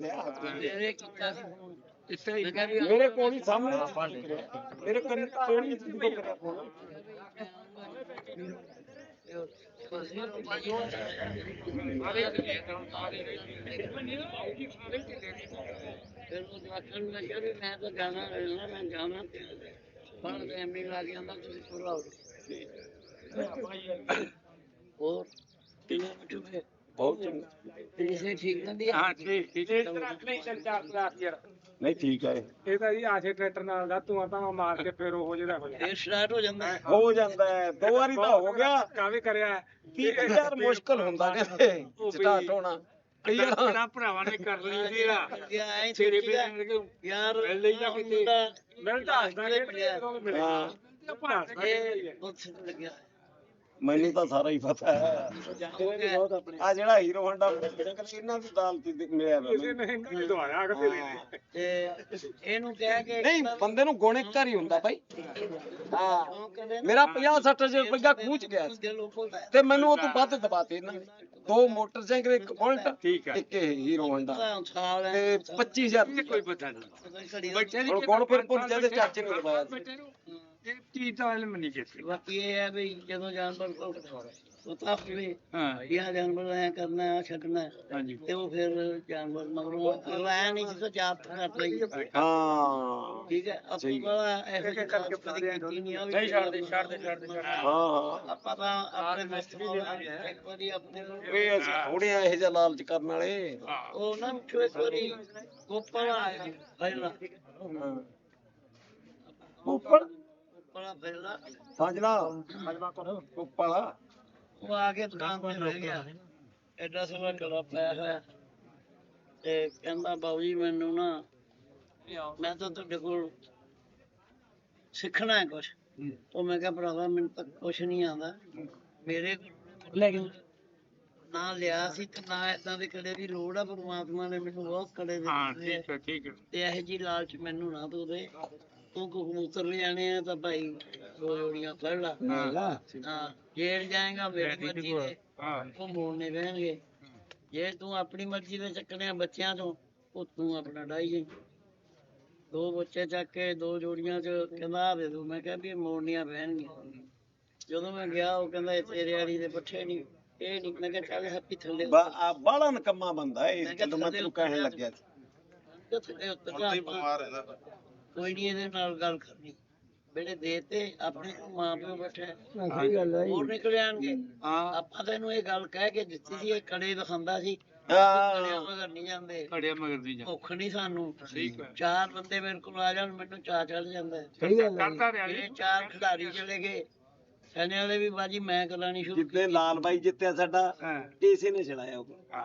ਮੇਰੇ ਕੋਲ ਹੀ। ਸਾਹਮਣੇ ਮੇਰੇ ਕੋਲ ਕੋਲ ਹੀ ਤੋਂ ਕਰਿਆ ਨੂੰ ਮੈਂ ਤਾਂ ਜਾਣਾ ਰਹਿਣਾ ਮੈਂ ਜਾਣਾ ਪਰ ਟਾਈਮ ਨਹੀਂ ਲੱਗ ਜਾਂਦਾ ਤੁਸੀਂ ਪੂਰਾ ਹੋ ਹੋਰ ਕਿੰਨੇ ਮਿੰਟ ਹੋਏ ਬਹੁਤ ਚੰਗਾ। ਤੀਸੇ ਠੀਕ ਨਹੀਂ ਹਾਂ ਠੀਕ ਠੀਕ। ਨਹੀਂ ਠੀਕ ਹੈ ਇਹ। ਤਾਂ ਜੀ ਆਸ਼ੇ ਟਰੈਕਟਰ ਨਾਲ ਦਾ ਧੂਆਂ ਤਾਂ ਮਾਰ ਕੇ ਫੇਰ ਉਹ ਜਿਹੜਾ ਹੋ ਜਾਂਦਾ ਫੇਰ ਸਟਾਰਟ ਹੋ ਜਾਂਦਾ। ਹੈ। ਹੋ ਜਾਂਦਾ ਹੈ। ਦੋ ਵਾਰੀ ਤਾਂ ਹੋ ਗਿਆ। ਕਾਵੇ ਕਰਿਆ? ਤੀਹ ਹਜ਼ਾਰ ਮੁਸ਼ਕਲ ਹੁੰਦਾ ਕਹਿੰਦੇ ਸਟਾਰਟ ਹੋਣਾ। ਕਈ ਵਾਰ ਤੇਰਾ ਭਰਾਵਾਂ ਨੇ ਕਰ ਲਈ ਐਂ ਤੇਰੇ ਬੇਟੇ ਯਾਰ ਮਿਲ ਲਈ ਜਾਂ ਕਿਤੇ। ਮੁੰਡਾ ਮੈਂ ਤਾਂ ਹੱਸਦਾ ਕਿ ਹਾਂ। ਇਹ ਬਹੁਤ ਸਿੱਧ ਲੱਗਿਆ। ਮੈਨੂੰ ਤਾਂ ਸਾਰਾ ਹੀ ਪਤਾ ਹੈ। ਆ ਜਿਹੜਾ ਹੀਰੋ ਹੰਡਾ ਇਹਨਾਂ ਦੀ ਦਾਲਤੀ ਤੇ ਮਿਲਿਆ। ਨੇ ਦਵਾਇਆ ਕਿਸੇ ਨੇ ਤੇ ਇਹਨੂੰ ਕਹਿ ਕੇ ਨਹੀਂ ਬੰਦੇ ਨੂੰ ਗੁਣ ਇੱਕ ਹੀ ਹੁੰਦਾ ਬਾਈ। ਹਾਂ। ਨਾ, ਮੇਰਾ 50 60 ਹਜ਼ਾਰ ਰੁਪਇਆ ਖੂਚ ਗਿਆ ਦਿਲ ਤੇ ਮੈਨੂੰ ਉਹ ਤੋਂ ਵੱਧ ਦਬਾਤੇ ਇਹਨਾਂ ਨੇ। ਦੋ ਮੋਟਰਸਾਈਕਲ ਇੱਕ ਬੁਲਟ। ਇੱਕ ਇਹ ਹੀਰੋ ਹੰਡਾ ਤਾਂ ਸਾਲ ਹੈ। ਤੇ 25000 ਇਹ ਕੋਈ ਪਤਾ ਨਹੀਂ। ਬੱਚੇ ਹੁਣ ਗੁਣ ਫਿਰ ਜਾਂਦੇ ਚਾਚੇ ਨੂੰ ਦਬਾਇਆ ਚੀਜ਼ ਤਾਂ ਇਲਮ ਨਹੀਂ ਕੀਤੀ। ਬਾਕੀ ਇਹ ਹੈ ਵੀ ਜਦੋਂ ਜਾਨਵਰ ਉਹ ਤਾਂ ਫਿਰ ਹਾਂ। ਇਹ ਜਾਨਵਰ ਐ ਕਰਨਾ ਹੈ ਛੱਡਣਾ ਹੈ। ਹਾਂਜੀ। ਤੇ ਉਹ ਫਿਰ ਜਾਨਵਰ ਮਗਰੋਂ ਰਹਿ ਨਹੀਂ ਜਿੱਥੇ ਜਾਤ ਕਰ ਲਈ ਹਾਂ। ਠੀਕ ਹੈ ਆਪਾਂ ਇਹੋ ਕਰਕੇ ਨਹੀਂ ਛੱਡਦੇ ਛੱਡਦੇ ਛੱਡਦੇ ਹਾਂ ਤਾਂ ਆਪਣੇ ਮਸਤਮਾਲ ਇੱਕ ਵਾਰੀ ਆਪਣੇ ਇਹ ਥੋੜੇ ਇਹੋ ਜਿਹਾ ਲਾਲਚ ਕਰਨ ਵਾਲੇ। ਉਹ ਨਾ ਇੱਕ ਵਾਰੀ ਗੋਪਲ ਆਇਆ ਪਹਿਲਾਂ ਉੱਪਰ ਗੋਪਲ? ਪਹਿਲਾਂ ਸਾਜਣਾ ਉੱਪਰ ਉਹ ਆ ਕੇ ਦੁਕਾਨ ਤੇ ਰਹਿ ਗਿਆ। ਐਡਾ ਸੋਹਣਾ ਗਲਾ ਪਾਇਆ ਹੋਇਆ। ਤੇ ਕਹਿੰਦਾ ਬਾਬੂ ਜੀ ਮੈਨੂੰ ਨਾ ਮੈਂ ਤਾਂ ਤੁਹਾਡੇ ਕੋਲ ਸਿੱਖਣਾ ਹੈ ਕੁਛ। ਉਹ ਮੈਂ ਕਿਹਾ ਭਰਾਵਾ ਮੈਨੂੰ ਤਾਂ ਕੁਛ ਨਹੀਂ ਆਉਂਦਾ। ਮੇਰੇ ਕੋਲ ਲੈ ਕੇ ਨਾ ਲਿਆ ਸੀ ਤੇ ਨਾ ਏਦਾਂ ਦੇ ਕੜੇ ਦੀ ਲੋੜ ਆ। ਪਰਮਾਤਮਾ ਨੇ ਮੈਨੂੰ ਬਹੁਤ ਕੜੇ ਹਾਂ ਦਿੱਤੇ ਆ। ਠੀਕ ਹੈ ਠੀਕ ਹੈ। ਤੇ ਇਹ ਜੀ ਲਾਲਚ ਮੈਨੂੰ ਨਾ ਤੂੰ ਦੇ। ਤੂੰ ਕਬੂਤਰ ਲੈ ਆ ਤਾਂ ਭਾਈ ਦੋ ਜੋੜੀਆਂ ਫੜ ਲਾ। ਹਾਂ। ਜੇੜ ਜਾਏਗਾ ਮੇਰੀ ਮਰਜ਼ੀ ਦੇ ਹਾਂ। ਉਹ ਮੋੜਨੇ ਪੈਣਗੇ ਜੇ ਤੂੰ ਆਪਣੀ ਮਰਜ਼ੀ ਦੇ ਚੱਕਣੇ ਆ ਬੱਚਿਆਂ ਤੋਂ ਉਹ ਤੂੰ ਆਪਣਾ ਡਾਈ ਜਾਈਂ। ਦੋ ਬੱਚੇ ਚੱਕ ਕੇ ਦੋ ਜੋੜੀਆਂ ਚ ਕਹਿੰਦਾ ਆ ਦੇ ਦੂ ਮੈਂ ਕਿਹਾ ਵੀ ਮੋੜਨੀਆਂ ਪੈਣਗੀਆਂ ਜਦੋਂ ਮੈਂ ਗਿਆ ਉਹ ਕਹਿੰਦਾ ਇਹ ਤੇਰੇ ਵਾਲੀ ਦੇ ਪੱਠੇ ਨਹੀਂ ਇਹ ਨਹੀਂ। ਮੈਂ ਕਿਹਾ ਚੱਲ ਹੈਪੀ ਥੱਲੇ ਬਾਲਾ ਨਕਮਾ ਬੰਦਾ ਇਹ ਜਦੋਂ ਮੈਂ ਤੈਨੂੰ ਕਹਿਣ ਲੱਗਿਆ। ਸੀ ਤੇ ਉਤਰ ਜਾ। ਕੋਈ ਨਹੀਂ ਇਹਦੇ ਨਾਲ ਗੱਲ ਕਰਨੀ। ਬੇੜੇ ਦੇਤੇ ਆਪਣੇ ਮਾਂ ਪਿਓ ਬੈਠੇ ਸਹੀ ਗੱਲ ਹੈ ਹੋਰ ਨਿਕਲ ਜਾਣਗੇ। ਹਾਂ। ਆਪਾਂ ਤੈਨੂੰ ਇਹ ਗੱਲ ਕਹਿ ਕੇ ਦਿੱਤੀ ਸੀ ਇਹ ਕੜੇ ਦਿਖਾਉਂਦਾ ਸੀ। ਕੜਿਆਂ ਮਗਰ ਨਹੀਂ ਜਾਂਦੇ। ਮਗਰ ਭੁੱਖ ਨਹੀਂ ਸਾਨੂੰ। ਠੀਕ ਹੈ। ਚਾਰ ਬੰਦੇ ਮੇਰੇ ਕੋਲ ਆ ਜਾਣ ਮੈਨੂੰ ਚਾਹ ਚੜ ਜਾਂਦਾ। ਕਰਦਾ ਰਿਹਾ ਚਾਰ ਖਿਡਾਰੀ ਚਲੇ ਗਏ। ਸੈਨੇ ਵਾਲੇ ਵੀ ਬਾਜੀ ਮੈਂ ਕਰਾਣੀ ਸ਼ੁਰੂ ਜਿੱਤੇ ਲਾਲ ਬਾਈ ਜਿੱਤਿਆ ਸਾਡਾ ਹਾਂ। ਟੀਸੀ ਨੇ ਛੜਾਇਆ ਉਹ।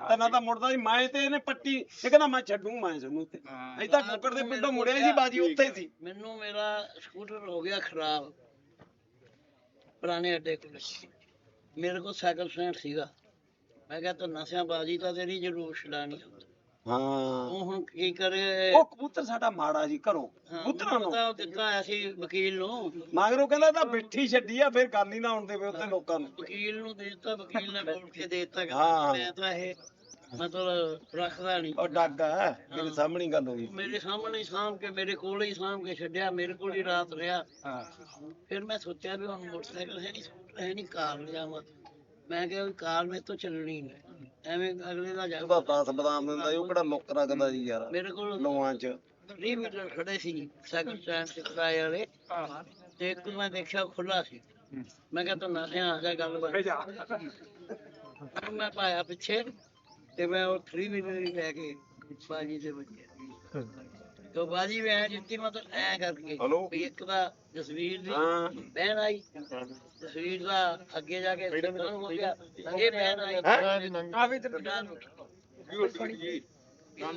ਤਨਾ ਤਾਂ ਮੁੜਦਾ ਸੀ ਮੈਂ ਤੇ ਇਹਨੇ ਪੱਟੀ ਇਹ ਕਹਿੰਦਾ ਮੈਂ ਛੱਡੂ ਮੈਂ ਸਾਨੂੰ ਤੇ ਹਾਂ। ਤਾਂ ਕੁੱਕੜ ਦੇ ਪਿੰਡੋਂ ਮੁੜਿਆ ਸੀ ਬਾਜੀ ਉੱਥੇ ਸੀ। ਮੈਨੂੰ ਮੇਰਾ ਸਕੂਟਰ ਹੋ ਗਿਆ ਖਰਾਬ। ਪੁਰਾਣੇ ਅੱਡੇ ਕੋਲ ਮੇਰੇ ਕੋਲ ਸਾਈਕਲ ਸਟੈਂਡ ਸੀਗਾ। ਮੈਂ ਕਿਹਾ ਤਾਂ ਨਸਿਆਂ ਬਾਜੀ ਤਾਂ ਤੇਰੀ ਜ਼ਰੂਰ ਛਡਾਣੀ। ਹਾਂ। ਉਹ ਹੁਣ ਕੀ ਕਰੇ? ਉਹ ਕਬੂਤਰ ਸਾਡਾ ਮਾੜਾ ਜੀ ਘਰੋਂ। ਕਬੂਤਰਾਂ ਨੂੰ। ਪਤਾ ਉਹ ਦਿੱਤਾ ਆਇਆ ਸੀ ਵਕੀਲ ਨੂੰ। ਮਗਰੋਂ ਕਹਿੰਦਾ ਤਾਂ ਬਿੱਠੀ ਛੱਡੀ ਆ ਫਿਰ ਗੱਲ ਹੀ ਨਾ ਆਉਣ ਦੇਵੇ ਉੱਥੇ ਲੋਕਾਂ ਨੂੰ। ਵਕੀਲ ਨੂੰ ਦੇ ਦਿੱਤਾ ਵਕੀਲ ਨੇ ਬੋਲ ਕੇ ਦੇ ਦਿੱਤਾ। ਹਾਂ। ਮੈਂ ਤਾਂ ਇਹ ਮਤਲਬ ਰੱਖਦਾ ਨਹੀਂ। ਉਹ ਡੱਗ ਮੇਰੇ ਸਾਹਮਣੇ ਹੀ ਗੱਲ ਹੋਈ। ਮੇਰੇ ਸਾਹਮਣੇ ਹੀ ਸਾਂਭ ਕੇ ਮੇਰੇ ਕੋਲ ਹੀ ਸਾਂਭ ਕੇ ਛੱਡਿਆ ਮੇਰੇ ਕੋਲ ਹੀ ਰਾਤ ਰਿਹਾ। ਹਾਂ। ਫਿਰ ਮੈਂ ਸੋਚਿਆ ਵੀ ਹੁਣ ਮੋਟਰਸਾਈਕਲ ਹੈ ਨਹੀਂ ਹੈ ਨਹੀਂ ਕਾਰ ਲਿਆਵਾਂ। ਮੈਂ ਕਿਹਾ ਵੀ ਕਾਰ ਮੇਰੇ ਤੋਂ ਚੱਲਣੀ ਨਹੀਂ। ਐਵੇਂ ਅਗਲੇ ਦਾ ਜਾ ਉਹਦਾ 10 ਬਦਾਮ ਦਿੰਦਾ ਸੀ, ਉਹ ਕਿਹੜਾ ਮੁੱਕ ਰੱਖਦਾ ਜੀ ਯਾਰ? ਮੇਰੇ ਕੋਲ ਲੋਆਂ 'ਚ। 30 ਮੀਟਰ ਖੜੇ ਸੀ ਸਾਈਕਲ ਸਟੈਂਡ ਤੇ ਕਿਰਾਏ ਵਾਲੇ। ਹਾਂ ਤੇ ਇੱਕ ਮੈਂ ਦੇਖਿਆ ਖੁੱਲਾ ਸੀ। ਮੈਂ ਕਿਹਾ ਤੂੰ ਨਾ ਆ ਜਾ ਗੱਲ ਬਣ। ਉਹਨੂੰ ਮੈਂ ਪਾਇਆ ਪਿੱਛੇ ਤੇ ਮੈਂ ਉਹ 3 ਮੀਟਰ ਹੀ ਲੈ ਕੇ ਬਾਜੀ ਦੇ ਵੱਜਿਆ ਤੋ ਬਾਜੀ ਮੈਂ ਜਿੱਤੀ ਮਤਲਬ ਐ ਕਰਕੇ Hello? ਵੀ ਇੱਕ ਦਾ ਜਸਵੀਰ ਦੀ ਹਾਂ। ਬਹਿਣ ਆਈ। ਜਸਵੀਰ ਦਾ ਅੱਗੇ ਜਾ ਕੇ ਸਿੱਧਣ ਹੋ ਗਿਆ। ਇਹ ਬਹਿਣ ਆਈ। ਆ ਵੀ ਤੇ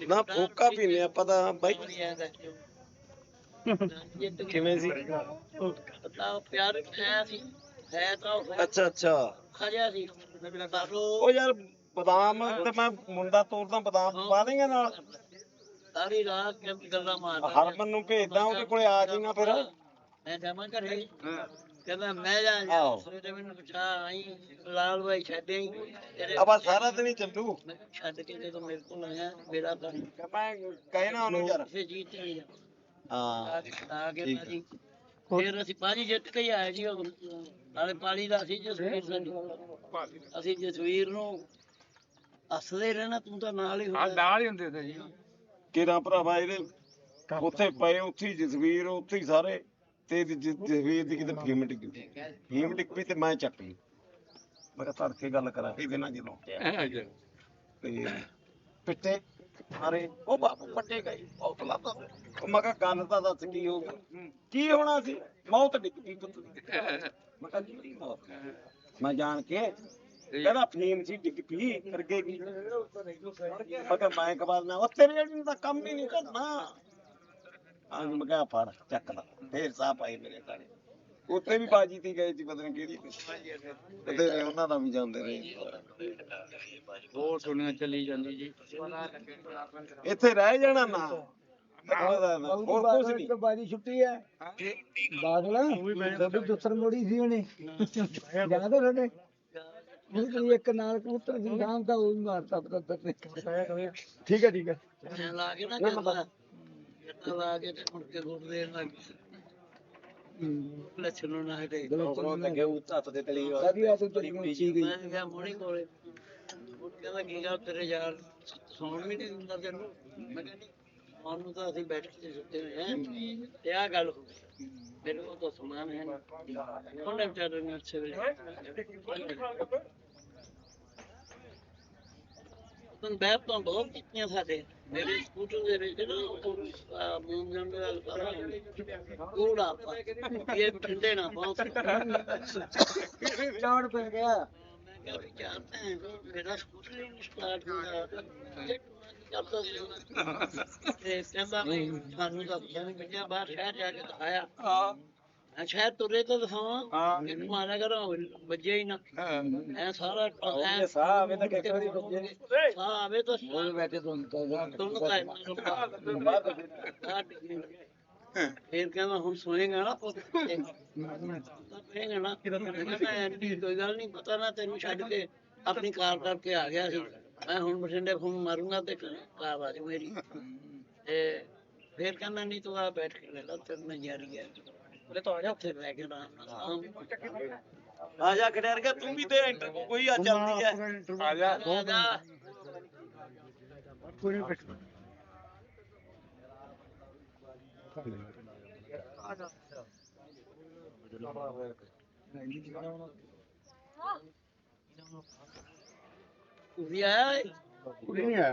ਨਾ ਫੋਕਾ ਪੀਨੇ ਆਪਾਂ ਤਾਂ ਬਾਈ ਕਿਵੇਂ ਸੀ? ਤਾਂ ਪਿਆਰ ਹੈ ਸੀ ਹੈ ਤਾਂ ਉਹ ਅੱਛਾ ਅੱਛਾ। ਖਜਿਆ ਸੀ। ਪਰ ਉਹ ਉਹ ਯਾਰ ਬਦਾਮ ਤੇ ਮੈਂ ਮੁੰਡਾ ਤੋੜਦਾ ਬਦਾਮ ਪਾ ਦੇਂਗਾ ਨਾਲ। ਸਾਰੀ ਰਾਤ ਗੱਲਾਂ ਮਾਰਦਾ ਹਰਮਨ ਨੂੰ ਭੇਜਦਾ ਉਹਦੇ ਕੋਲੇ ਆ ਜਾਈਗਾ ਫਿਰ। ਮੈਂ ਜਾਵਾਂ ਘਰੇ। ਹਾਂ। ਕਹਿੰਦਾ ਮੈਂ ਜਾ ਆਹੋ। ਸਵੇਰੇ ਮੈਨੂੰ ਪੁੱਛਾ ਆਈ ਲਾਲ ਬਾਈ ਛੱਡੇ ਤੇਰੇ ਅਬਾ ਸਾਰਾ ਦਿਨ ਹੀ ਚੱਲੂ। ਮੈਂ ਛੱਡ ਕੇ ਜਦੋਂ ਮੇਰੇ ਕੋਲ ਆਇਆ ਮੇਰਾ ਤਾਂ ਮੈਂ ਕਹੇ ਨਾ ਉਹਨੂੰ ਯਾਰ। ਕਿਸੇ ਚੀਜ਼ ਤੇ ਨਹੀਂ ਹਾਂ ਆ ਕੇ ਆ ਕੇ ਠੀਕ ਬਾਜੀ ਫਿਰ ਅਸੀਂ ਬਾਜੀ ਜਿੱਤ ਕੇ ਹੀ ਆਏ ਜੀ ਉਦੋਂ। ਨਾਲੇ ਪਾਲੀ ਦਾ ਸੀ ਜਸਵੀਰ ਸਿੰਘ ਅਸੀਂ ਜਸਵੀਰ ਨੂੰ ਹੱਸਦੇ ਰਹਿਣਾ ਤੂੰ ਤਾਂ ਨਾਲ ਹੀ ਆ ਹੁੰਦਾ ਨਾਲ ਹੀ ਹੁੰਦੇ ਸੀ। ਜੀ ਕਿਹੜਾ ਭਰਾਵਾ ਇਹਦੇ ਉੱਥੇ ਪਏ ਉੱਥੇ ਹੀ ਜਸਵੀਰ ਉੱਥੇ ਹੀ ਸਾਰੇ। ਤੇ ਜ- ਜਸਵੀਰ ਦੀ ਕਿਤੇ ਫੀਮ ਟਿਕ ਗਈ ਫੀਮ ਟਿਕ ਪਈ ਤੇ ਮੈਂ ਚੱਕ। ਲਈ ਮੈਂ ਕਿਹਾ ਤੜਕੇ ਗੱਲ ਕਰਾਂ ਇਹਦੇ ਨਾਲ ਜਦੋਂ। ਤੇ ਪਿੱਟੇ ਅਰੇ ਉਹ ਬਾਪੂ ਪੱਟੇ ਗਏ ਉਹ ਉਹ ਮੈਂ ਕਿਹਾ ਗੱਲ ਤਾਂ ਦੱਸ ਕੀ ਹੋ ਗਿਆ। ਕੀ ਹੋਣਾ ਸੀ? ਮੌਤ ਡਿੱਗ ਪੁੱਤ ਦੀ। ਮੈਂ ਕਿਹਾ ਕਿਹੜੀ ਮੌਤ। ਮੈਂ ਜਾਣ ਕੇ ਕਹਿੰਦਾ ਫੀਮ ਸੀ ਡਿੱਗ ਪਈ ਕਰਗੇ ਮੈਂ ਕਿਹਾ ਮੈਂ ਕਬਾਲ ਨਾ ਉਹ ਤੇਰੇ ਜਿਹੜੀ ਦਾ ਕੰਮ ਹੀ ਨਹੀਂ ਕਰਨਾ ਆਂ ਮੈਂ ਕਿਹਾ ਫੜ ਚੱਕ ਲਾ ਫੇਰ ਸਾਹ ਪਾਈ ਮੇਰੇ ਘਰੇ ਉੱਥੇ ਵੀ ਬਾਜੀ ਤੇ ਗਏ ਸੀ ਪਤਾ ਨਹੀਂ ਕਿਹੜੀ ਤੇ ਤੇ ਉਹਨਾਂ ਦਾ ਵੀ ਜਾਂਦੇ ਰਹੇ ਬਹੁਤ ਸੁਣਿਆ ਚੱਲੀ ਜਾਂਦੀ ਜੀ ਇੱਥੇ ਰਹਿ ਜਾਣਾ ਨਾ ਹੋਰ ਕੁਝ ਨਹੀਂ ਬਾਜੀ ਛੁੱਟੀ ਹੈ ਬਾਦਲ ਜਦੋਂ ਦੁਸਰ ਮੋੜੀ ਸੀ ਉਹਨੇ ਹੈ ਤੁਹਾਡੇ ਉਹ ਕੋਈ ਇੱਕ ਨਾਲ ਕਬੂਤਰ ਸੀ ਸ਼ਾਮ ਦਾ ਉਹ ਵੀ ਮਾਰਤਾ ਪਤੰਦਰ ਨੇ ਠੀਕ ਹੈ ਠੀਕ ਹੈ। ਲਾ ਕੇ ਨਾ ਕਰਦਾ ਜੱਟਾ ਲਾ ਕੇ ਤੇ ਮੁੜ ਕੇ ਗੁੱਟ ਦੇਣ ਲੱਗ ਗਿਆ। ਲੱਛਣ ਨੂੰ ਨਾ ਹਟੇ। ਉਹ ਤੇ ਗਿਆ ਹੱਥ ਤੇ ਤਲੀ ਸਾਡੀ ਆਦਤ ਤੇਰੀ ਸੀ ਗਈ ਮੈਂ ਕਿਹਾ ਮੋਣੀ ਕੋਲੇ। ਉਹ ਕਹਿੰਦਾ ਕੀ ਗੱਲ ਤੇਰੇ ਯਾਰ ਸੌਣ ਵੀ ਨਹੀਂ ਦਿੰਦਾ ਤੈਨੂੰ। ਮੈਂ ਕਿਹਾ ਨਹੀਂ ਸੌਣ ਨੂੰ ਤਾਂ ਅਸੀਂ ਬੈਠ ਕੇ ਸੁੱਤੇ ਹੋਏ ਹਾਂ। ਤੇ ਆ ਗੱਲ ਹੋ ਗਈ। ਮੇਰੇ ਕੋਲ ਤਾਂ ਸਮਾਨ ਹੈ ਉਹਨੇ ਵਿਚਾਰੇ ਨੇ ਅੱਛੇ ਵੇਲੇ ਤਨ ਬੈਠ ਤਾਂ ਬਹੁਤ ਕੀਤੀਆਂ ਸਾਡੇ। ਮੇਰੇ ਸਕੂਟਰ ਦੇ ਵਿੱਚ ਨਾ ਮੂੰਹ ਜੰਦੇ ਦਾ ਕੋੜਾ ਇਹ ਠੰਡੇ ਨਾ ਬਹੁਤ ਚੌੜ ਪੈ ਗਿਆ। ਮੈਂ ਕਿਹਾ ਵੀ ਚਾਰ ਭੈਣ ਚੋਦ ਮੇਰਾ ਸਕੂਟਰ ਨਹੀਂ ਸਟਾਰਟ ਹੁੰਦਾ। ਇਹ ਸੀ ਤੇ ਕਹਿੰਦਾ ਵੀ ਸਾਨੂੰ ਤਾਂ ਪਤਾ ਨਹੀਂ ਲੱਗਿਆ ਬਾਹਰ ਸ਼ਹਿਰ ਜਾ ਕੇ ਦਿਖਾਇਆ ਹਾਂ ਸ਼ਹਿਰ ਤੁਰੇ ਤਾਂ ਦਿਖਾਵਾਂ ਹਾਂ। ਮਾਰਿਆ ਕਰ ਵੱਜਿਆ ਹੀ ਨਾ ਐ ਸਾਰਾ ਐ ਸਾਹ ਆਵੇ ਤਾਂ ਕਿੱਥੇ ਦੀ ਵੱਜੇ। ਸਾਹ ਆਵੇ ਤਾਂ ਉਹ ਬੈਠੇ ਤੋਂ ਤਾਂ ਇੰਨਾ ਲੰਬਾ ਆ ਕਹਿੰਦਾ ਹੁਣ ਸੋਏਗਾ ਨਾ ਪੁੱਤ ਤਾਂ ਨਾ ਕੋਈ ਗੱਲ ਨਹੀਂ ਪਤਾ ਨਾ ਤੈਨੂੰ ਛੱਡ ਕੇ ਆਪਣੀ ਕਾਰ ਕਰਕੇ ਆ ਗਿਆ ਸੀ ਮੈਂ ਹੁਣ ਬਠਿੰਡੇ ਫੋਨ ਮਾਰੂੰਗਾ ਤੇ ਕਾਰ ਆ ਜਾਊ ਮੇਰੀ। ਤੇ ਫਿਰ ਕਹਿੰਦਾ ਨਹੀਂ ਤੂੰ ਆ ਬੈਠ ਕੇ ਲੈ ਲਾ ਤੇ ਮੈਂ ਜਾਰੀ ਹੈ ਬਲੇ ਤਾਂ ਆ ਜਾ ਉੱਥੇ ਬਹਿ ਕੇ ਆ ਜਾ ਖੜਿਆਰ ਗਿਆ ਤੂੰ ਵੀ ਤੇ ਇੰਟਰਵਿਊ ਕੋਈ ਆ ਚੱਲਦੀ ਹੈ ਆ ਜਾ। ਆ ਜਾ। ਤੁਸੀਂ ਆਇਆ ਏ? ਨਹੀਂ ਆਇਆ